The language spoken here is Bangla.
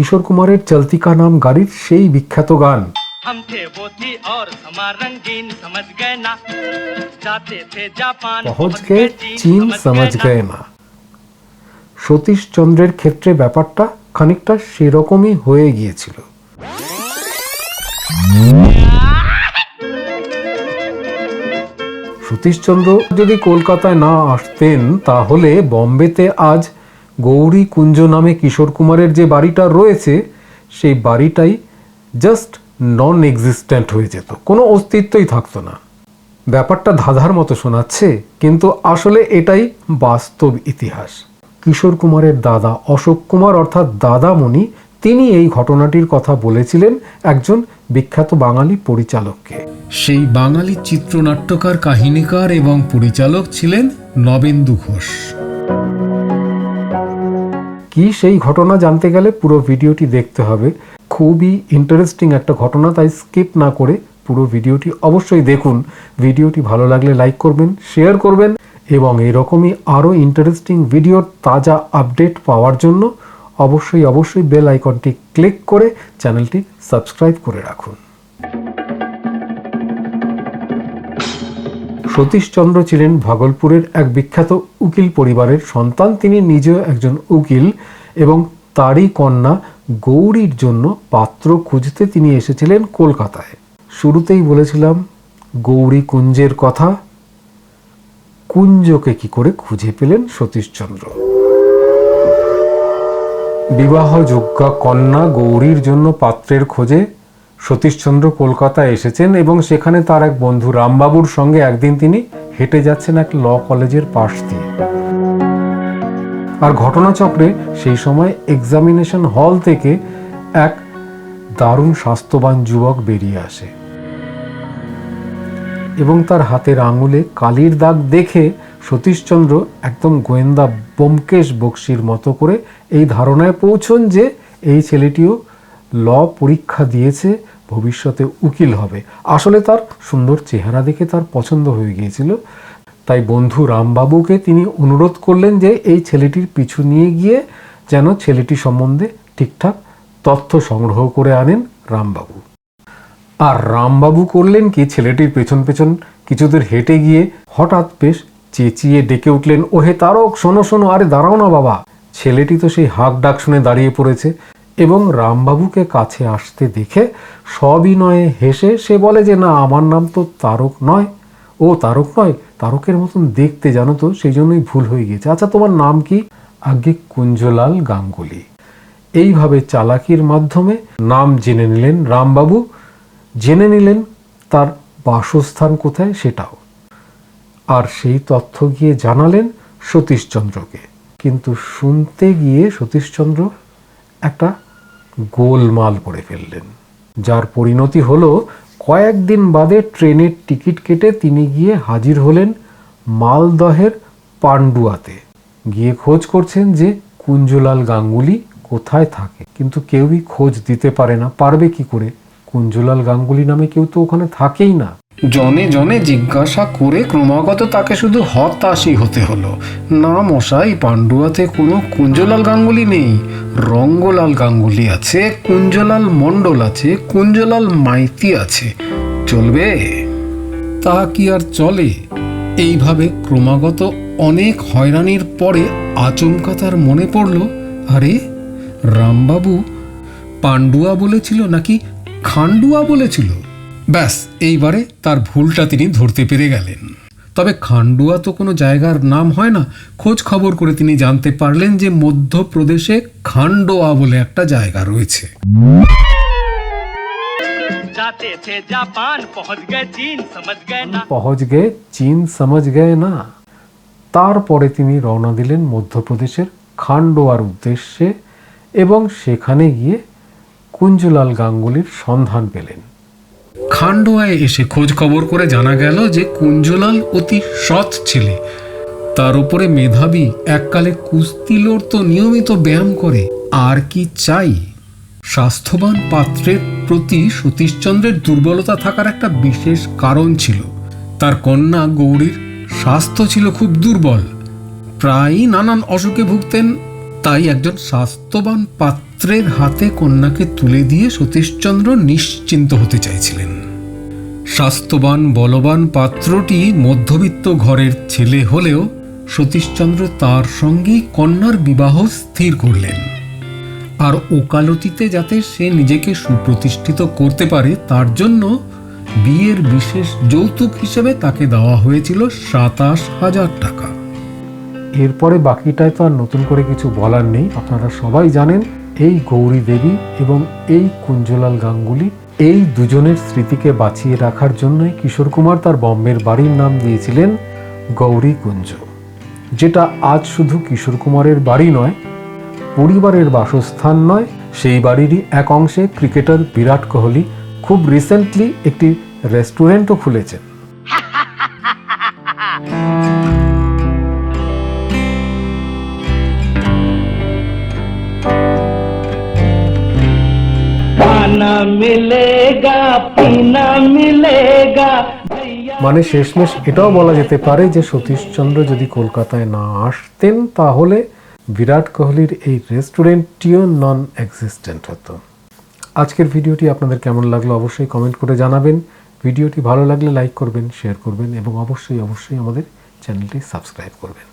কিশোর কুমারের চলতিকা নাম গাড়ির সেই বিখ্যাত গান हम थे वो थी और समा रंगीन समझ गए ना जाते थे जापान পহজ গে চীন সমাজ ना। গয়ে না সতীশ চন্দ্রের ক্ষেত্রে ব্যাপারটা খানিকটা সেরকমই হয়ে গিয়েছিল সতীশচন্দ্র যদি কলকাতায় না আসতেন তাহলে বম্বেতে আজ গৌরী কুঞ্জ নামে কিশোর কুমারের যে বাড়িটা রয়েছে, সেই বাড়িটাই জাস্ট নন এক্সিস্ট্যান্ট হয়ে যেত। কোনো অস্তিত্বই থাকতো না। ব্যাপারটা ধাঁধার মতো শোনাচ্ছে, কিন্তু আসলে এটাই বাস্তব ইতিহাস। কিশোর কুমারের দাদা অশোক কুমার অর্থাৎ দাদামণি, তিনি এই ঘটনাটির কথা বলেছিলেন একজন বিখ্যাত বাঙালি পরিচালককে। সেই বাঙালি চিত্রনাট্যকার, কাহিনীকার এবং পরিচালক ছিলেন নবেন্দু ঘোষ। কি সেই ঘটনা জানতে গেলে পুরো ভিডিওটি দেখতে হবে। খুবই ইন্টারেস্টিং একটা ঘটনা, তাই স্কিপ না করে পুরো ভিডিওটি অবশ্যই দেখুন। ভিডিওটি ভালো লাগলে লাইক করবেন শেয়ার করবেন এবং এরকমই আরও ইন্টারেস্টিং ভিডিওর তাজা আপডেট পাওয়ার জন্য অবশ্যই অবশ্যই বেল আইকনটি ক্লিক করে চ্যানেলটি সাবস্ক্রাইব করে রাখুন। সতীশচন্দ্র ছিলেন ভাগলপুরের এক বিখ্যাত উকিল পরিবারের সন্তান। তিনি নিজেও একজন উকিল এবং তারই কন্যা গৌরীর জন্য পাত্র খুঁজতে তিনি এসেছিলেন কলকাতায়। শুরুতেই বলেছিলাম, গৌরী কুঞ্জের কথা। কুঞ্জকে কি করে খুঁজে পেলেন সতীশচন্দ্র বিবাহযোগ্যা কন্যা গৌরীর জন্য পাত্রের খোঁজে সতীশচন্দ্র কলকাতায় এসেছেন এবং সেখানে তার এক বন্ধু রামবাবুর সঙ্গে একদিন তিনি হেঁটে যাচ্ছেন এক ল কলেজের পাশ দিয়ে। আর ঘটনাচক্রে সেই সময় এক্সামিনেশন হল থেকে এক দারুণ স্বাস্থ্যবান যুবক বেরিয়ে আসে এবং তার হাতের আঙুলে কালির দাগ দেখে সতীশচন্দ্র একদম গোয়েন্দা ব্যোমকেশ বক্সির মতো করে এই ধারণায় পৌঁছন যে এই ছেলেটিও ল পরীক্ষা দিয়েছে, ভবিষ্যতে উকিল হবে। আসলে তার সুন্দর চেহারা দেখে তার পছন্দ হয়ে গিয়েছিল। তাই বন্ধু রামবাবুকে তিনি অনুরোধ করলেন যে এই ছেলেটির পিছু নিয়ে গিয়ে যেন ছেলেটি সম্বন্ধে ঠিকঠাক তথ্য সংগ্রহ করে আনেন রামবাবু। আর রামবাবু করলেন কি, ছেলেটির পেছন পেছন কিছুদূর হেঁটে গিয়ে হঠাৎ বেশ চেঁচিয়ে ডেকে উঠলেন, ওহে তারক, শোনো শোনো, আরে দাঁড়াও না বাবা। ছেলেটি তো সেই হাঁক ডাক শুনে দাঁড়িয়ে পড়েছে। এবং রামবাবুকে কাছে আসতে দেখে সবিনয়ে হেসে সে বলে যে, না, আমার নাম তো তারক নয়। ও, তারক নয়? তারকের মতন দেখতে জানো তো, সেই জন্যই ভুল হয়ে গিয়েছে। আচ্ছা তোমার নাম কি? আগে কুঞ্জলাল গাঙ্গুলি। এইভাবে চালাকির মাধ্যমে নাম জেনে নিলেন রামবাবু। জেনে নিলেন তার বাসস্থান কোথায় সেটাও। আর সেই তথ্য গিয়ে জানালেন সতীশচন্দ্রকে। কিন্তু শুনতে গিয়ে সতীশচন্দ্র একটা গোলমাল করে ফেললেন। যার পরিণতি হলো, কয়েকদিন বাদে ট্রেনের টিকিট কেটে তিনি গিয়ে হাজির হলেন মালদহের পান্ডুয়াতে। গিয়ে খোঁজ করছেন যে কুঞ্জলাল গাঙ্গুলি কোথায় থাকে। কিন্তু কেউই খোঁজ দিতে পারে না। পারবে কি করে? কুঞ্জলাল গাঙ্গুলি নামে কেউ তো ওখানে থাকেই না। জনে জনে জিজ্ঞাসা করে ক্রমাগত তাকে শুধু হতাশই হতে হলো। না মশাই পান্ডুয়াতে কোনো কুঞ্জলাল গাঙ্গুলি নেই। রঙ্গলাল গাঙ্গুলি আছে, কুঞ্জলাল মণ্ডল আছে, কুঞ্জলাল মাইতি আছে। চলবে? তা কি আর চলে? এইভাবে ক্রমাগত অনেক হয়রানির পরে আচমকা তার মনে পড়ল, আরে, রামবাবু পান্ডুয়া বলেছিল নাকি খান্ডুয়া বলেছিল? ব্যাস এইবারে তার ভুলটা তিনি ধরতে পেরে গেলেন। তবে খান্ডুয়া তো কোনো জায়গার নাম হয় না। খোঁজ খবর করে তিনি জানতে পারলেন যে মধ্যপ্রদেশে খান্ডোয়া বলে একটা জায়গা রয়েছে। চীন না। তারপরে তিনি রওনা দিলেন মধ্যপ্রদেশের খান্ডোয়ার উদ্দেশ্যে এবং সেখানে গিয়ে কুঞ্জলাল গাঙ্গুলির সন্ধান পেলেন। খান্ডোয়ায় এসে খোঁজ খবর করে জানা গেল যে কুঞ্জলাল অতি সৎ ছেলে। তার উপরে মেধাবী এককালে কুস্তি লড়তো নিয়মিত ব্যায়াম করে, আর কি চাই? স্বাস্থ্যবান পাত্রের প্রতি সতীশচন্দ্রের দুর্বলতা থাকার একটা বিশেষ কারণ ছিল। তার কন্যা গৌরীর স্বাস্থ্য ছিল খুব দুর্বল। প্রায়ই নানান অসুখে ভুগতেন, তাই একজন স্বাস্থ্যবান পাত্রের হাতে কন্যাকে তুলে দিয়ে সতীশচন্দ্র নিশ্চিন্ত হতে চাইছিলেন। স্বাস্থ্যবান, বলবান পাত্রটি মধ্যবিত্ত ঘরের ছেলে হলেও সতীশচন্দ্র তার সঙ্গেই কন্যার বিবাহ স্থির করলেন। আর ওকালতিতে যাতে সে নিজেকে সুপ্রতিষ্ঠিত করতে পারে, তার জন্য বিয়ের বিশেষ যৌতুক হিসেবে তাকে দেওয়া হয়েছিল সাতাশ হাজার টাকা। এরপরে বাকিটায় তো আর নতুন করে কিছু বলার নেই। আপনারা সবাই জানেন, এই গৌরী দেবী এবং এই কুঞ্জলাল গাঙ্গুলি এই দুজনের স্মৃতিকে বাঁচিয়ে রাখার জন্যই কিশোর কুমার তার বম্বের বাড়ির নাম দিয়েছিলেন গৌরী কুঞ্জ। যেটা আজ শুধু কিশোর কুমারের বাড়ি নয়, পরিবারের বাসস্থান নয়, সেই বাড়িরই এক অংশে ক্রিকেটার বিরাট কোহলি খুব রিসেন্টলি একটি রেস্টুরেন্টও খুলেছেন। মানে শেষমেশ এটাও বলা যেতে পারে যে সতীশচন্দ্র যদি কলকাতায় না আসতেন, তাহলে বিরাট কোহলির এই রেস্টুরেন্টটিও নন এক্সিস্টেন্ট হতো। আজকের ভিডিওটি আপনাদের কেমন লাগল অবশ্যই কমেন্ট করে জানাবেন। ভিডিওটি ভালো লাগলে লাইক করবেন, শেয়ার করবেন এবং অবশ্যই অবশ্যই আমাদের চ্যানেলটি সাবস্ক্রাইব করবেন।